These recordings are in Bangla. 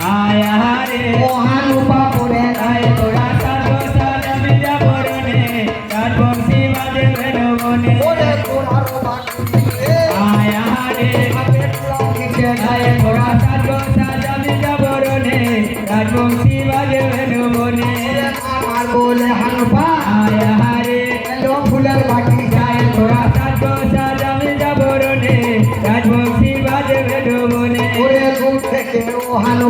আয়া রে মহান উপাপুরে আয় তোরা সাজো সাজাবি যাবরণে রাজবংশী বাজে বেরবনে ওরে তোমার বাকি আয়া রে হাতে পুরা দিছে আয় তোরা সাজো সাজাবি যাবরণে রাজবংশী বাজে বেরবনে আমার বলে হানুপা আয়া রে এলো ফুলের বাটি আয় তোরা সাজো সাজাবি যাবরণে রাজবংশী বাজে বেরবনে ওরে দূর থেকে ও হানুপা আয়া রে আলিকে কালা কালি আয় তোরা সাজো সাজাবি যাবরণে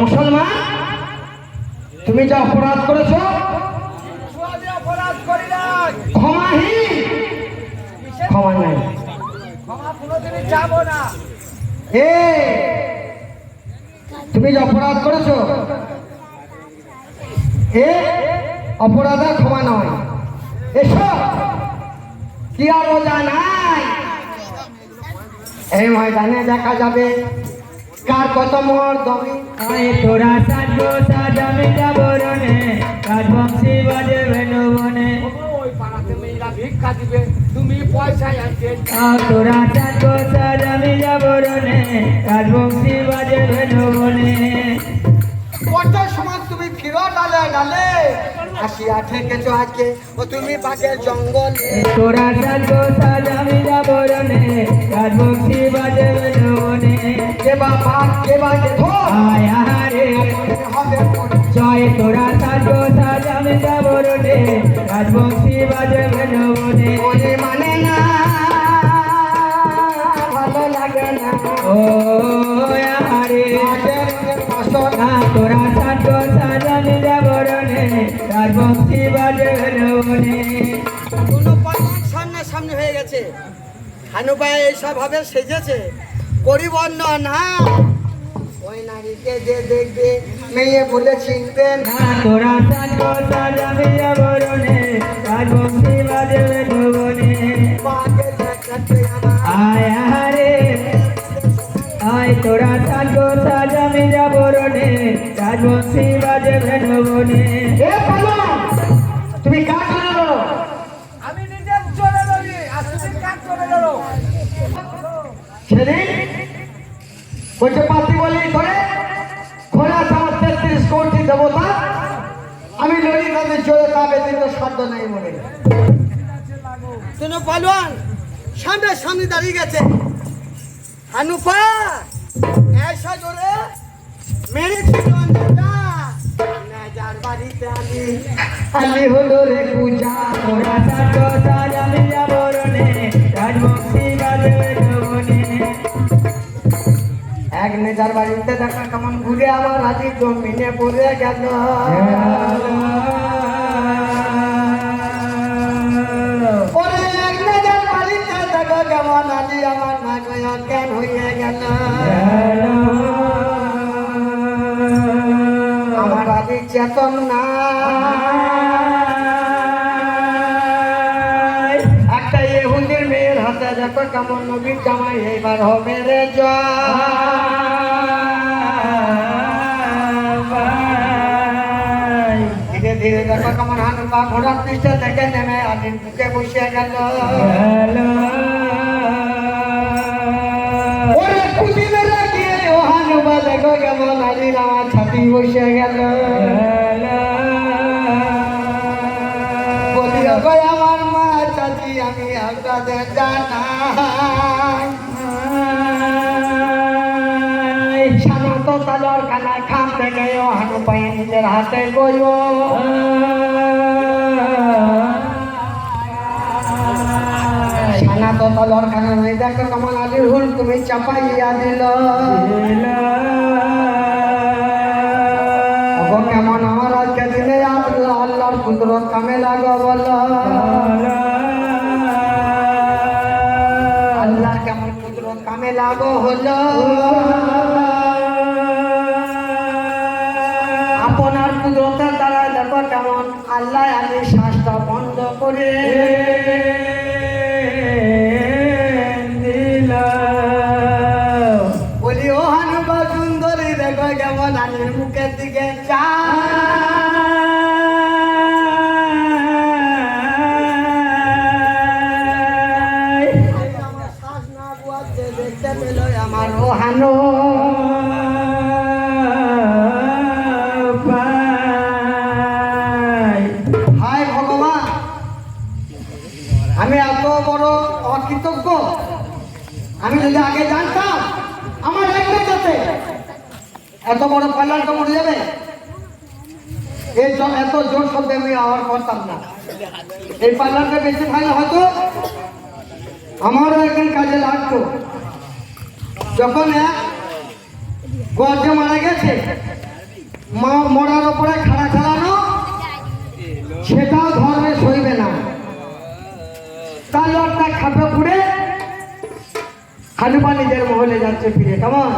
মুসলমান, তুমি যা অপরাধ করেছ? অপরাধ ক্ষমাহীন। ক্ষমা নাই। এ, তুমি যে অপরাধ করেছ? এ অপরাধের ক্ষমা নয়। কি আর রোজা নাই? এই ময়দানে দেখা যাবে কার কত মোর দমি। আয় তোরা সাজো সাজাবি যাবরণে রাজবংশী বাজে বেরবনে ওই পাড়াতে মেয়েরা ভিক্ষা দিবে তুমি পয়সা আনতে আর তোরা সাজো সাজাবি যাবরণে রাজবংশী বাজে বেরবনে কত সময় তুমি ফিরো ডালে ডালে আসিয়া ঠেকেছো আজকে ও তুমি বাঘের জঙ্গলে। তোরা সাজো সাজাবি যাবরণে রাজবংশী বাজে বেরবনে কে বা বাঘ কে বা কে আয়া রে। হবে পরে। জয় তোরা সাজো সাজাবি যাবরণে রাজবংশী বাজে বেরবনে মনে মানে না। কোনো পাল্লার সামনে সামনে হয়ে গেছে। হানুবাই এইসব ভাবে সেজেছে। পরিবর্ণ না। ওই নারীকে যে দেখবে মেয়ে বলে চিনবে না। তোরা সাজো সাজাবি যাবরণে রাজবংশী বাজে বেরবনে বাঘের দেখাতে আমার আয়া রে আয় তোরা সাজো সাজাবি যাবরণে রাজবংশী বাজে বেরবনে এ পালন তুমি কাজ করে দাও আমি নিজের চলে রই আর তুমি কাজ চলে গেলো সেদিন বলছে পাতি করে ঘোড়া আমার তেত্রিশ কোটি দেবতা। আমি লড়ি তাদের চলে তা ব্যতীত শব্দ নেই মনে। তুমি পালোয়ান সামনে সামনে দাঁড়িয়ে গেছে। হানুপা এসা জোরে বাড়িতে আমি হলো রে পূজা নেজার বাড়িতে দেখা কেমন ঘুরে আমার আজি জমিনে পড়ে গেল। কেমন আজি আমার গেল। আমার চেতন না একটা ইহুদির মেয়ের হাতে দেখো কেমন নবীর জামাই, এইবার হবে রে জয়। দেখো কেমন হানুকা ঘোড়ার পৃষ্ঠে বুকে বসে গেল দেখো কেমন আদির আমার ছাতি বসে গেল আমার মা চাচি আমি আপনাদের জানাই খাম থেকে ও হানু পায়ে নিজের হাতে গইও খানা তো তলর খানা নাই দেখো কেমন আলির হুল তুমি চাপাইয়া দিল কেমন আমার আজকে আল্লাহ আল্লাহর কুদরত কামে লাগো বলো কুদরতের দ্বারা দেখো কেমন আল্লাহ আমি শ্বাসটা বন্ধ করে বলি ও হানুবা কেমন দিকে আমার ও আমি এত বড় অকৃতজ্ঞ। আমি যদি আগে জানতাম আমার বেটাতে এত বড় পার্লারটা মরে যাবে। এই এত জোর শব্দে আমি আওয়ার করতাম না। এই পার্লারটা বেশি ভালো হয়তো আমারও একদিন কাজে লাগতো। যখন গর্জে মারা গেছে, মা মরার ওপরে খাড়া খেলানো সেটাও ধর্মে সইবে না তার খাপে পুড়ে হানুমা নিজের মহলে যাচ্ছে ফিরে কেমন?